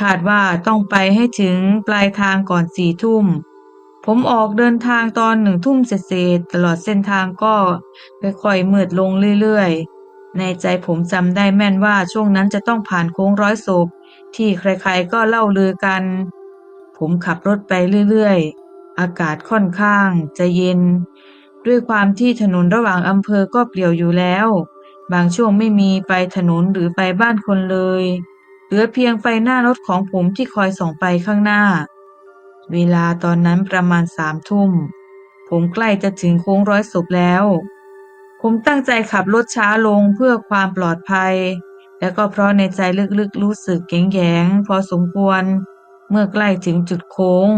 คาดว่าต้องไปให้ถึงปลายทางก่อนสี่ทุ่ม ผมออกเดินทางตอนหนึ่งทุ่มเศษๆตลอดเส้นทางก็ค่อยๆมืดลงเรื่อยๆ ในใจผมจำได้แม่นว่าช่วงนั้นจะต้องผ่านโค้งร้อยศพ ที่ใครๆก็เล่าลือกัน ผมขับรถไปเรื่อยๆ อากาศค่อนข้างจะเย็น ด้วยความที่ถนนระหว่างอำเภอก็เปลี่ยวอยู่แล้วบางช่วงไม่มีไปถนนหรือไปบ้านคนเลย เหลือเพียงไฟหน้ารถของผมที่คอยส่องไปข้างหน้า เวลาตอนนั้นประมาณสามทุ่ม ผมใกล้จะถึงโค้งร้อยศพแล้ว ผมตั้งใจขับรถช้าลงเพื่อความปลอดภัย แล้วก็เพราะในใจลึกๆรู้สึกแยงๆพอสมควร เมื่อใกล้ถึงจุดโค้ง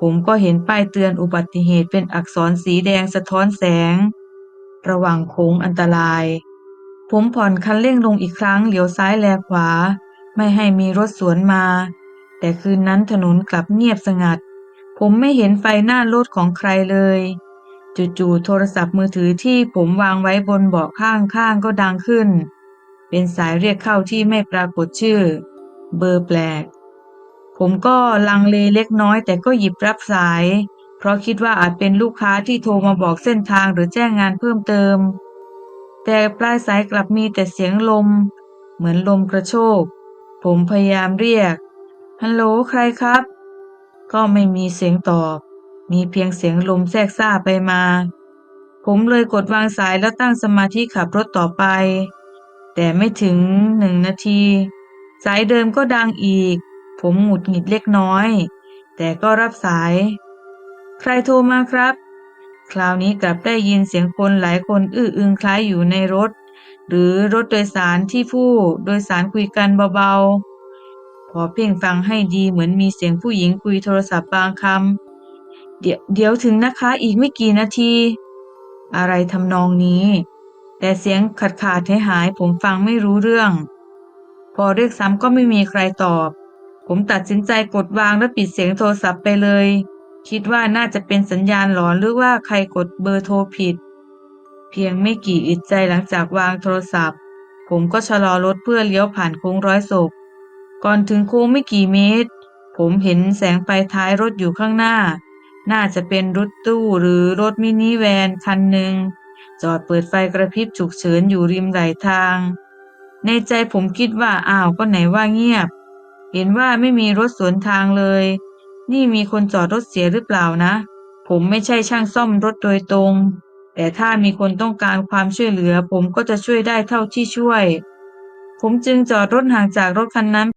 ผมก็เห็นป้ายเตือนอุบัติเหตุเป็นอักษรสีแดงสะท้อนแสง ระว่างโค้งอันตราย ผมผ่อนคันเร่งลงอีกครั้งเหลียวซ้ายแลขวา ไม่ให้มีรถสวนมา แต่คืนนั้นถนนกลับเงียบสงัด ผมไม่เห็นไฟหน้ารถของใครเลย จู่ๆโทรศัพท์มือถือที่ผมวางไว้บนเบาะข้างๆก็ดังขึ้น เป็นสายเรียกเข้าที่ไม่ปรากฏชื่อ เบอร์แปลก ผมก็ลังเลเล็กน้อยแต่ก็หยิบรับสาย เพราะคิดว่าอาจเป็นลูกค้าที่โทรมาบอกเส้นทางหรือแจ้งงานเพิ่มเติม แต่ปลายสายกลับมีแต่เสียงลม เหมือนลมกระโชก ผมพยายามเรียก ฮัลโหลใครครับ ก็ไม่มีเสียงตอบ มีเพียงเสียงลมแทรกซ่าไปมา ผมเลยกดวางสายแล้วตั้งสมาธิขับรถต่อไป แต่ไม่ถึงหนึ่งนาที สายเดิมก็ดังอีก ผมหงุดหงิดเล็กน้อย แต่ก็รับสาย ใครโทรมาครับ คราวนี้กลับได้ยินเสียงคนหลายคนอื้ออึงคล้ายอยู่ในรถ หรือรถโดยสารที่ผู้โดยสารคุยกันเบาๆพอเพ่งฟังให้ดีเหมือนมีเสียงผู้หญิงคุยโทรศัพท์บางคำเดี๋ยวเดี๋ยวถึงนะคะอีกไม่กี่นาที อะไรทำนองนี้ แต่เสียงขาดขาดหายหายๆผมฟังไม่รู้เรื่อง พอเรียกซ้ำก็ไม่มีใครตอบ ผมตัดสินใจกดวางและปิดเสียงโทรศัพท์ไปเลย คิดว่าน่าจะเป็นสัญญาณหลอนหรือว่าใครกดเบอร์โทรผิด เพียงไม่กี่อึดใจหลังจากวางโทรศัพท์ ผมก็ชะลอรถเพื่อเลี้ยวผ่านโค้งร้อยศพ ก่อนถึงโค้งไม่กี่เมตร ผมเห็นแสงไฟท้ายรถอยู่ข้างหน้า น่าจะเป็นรถตู้หรือรถมินิแวนคันหนึ่งจอดเปิดไฟกระพริบฉุกเฉินอยู่ริมไหลทาง ในใจผมคิดว่าอ้าวก็ไหนว่าเงียบ เห็นว่าไม่มีรถสวนทางเลย นี่มีคนจอดรถเสียหรือเปล่านะ ผมไม่ใช่ช่างซ่อมรถโดยตรง แต่ถ้ามีคนต้องการความช่วยเหลือผมก็จะช่วยได้เท่าที่ช่วย ผมจึงจอดรถห่างจากรถคันนั้น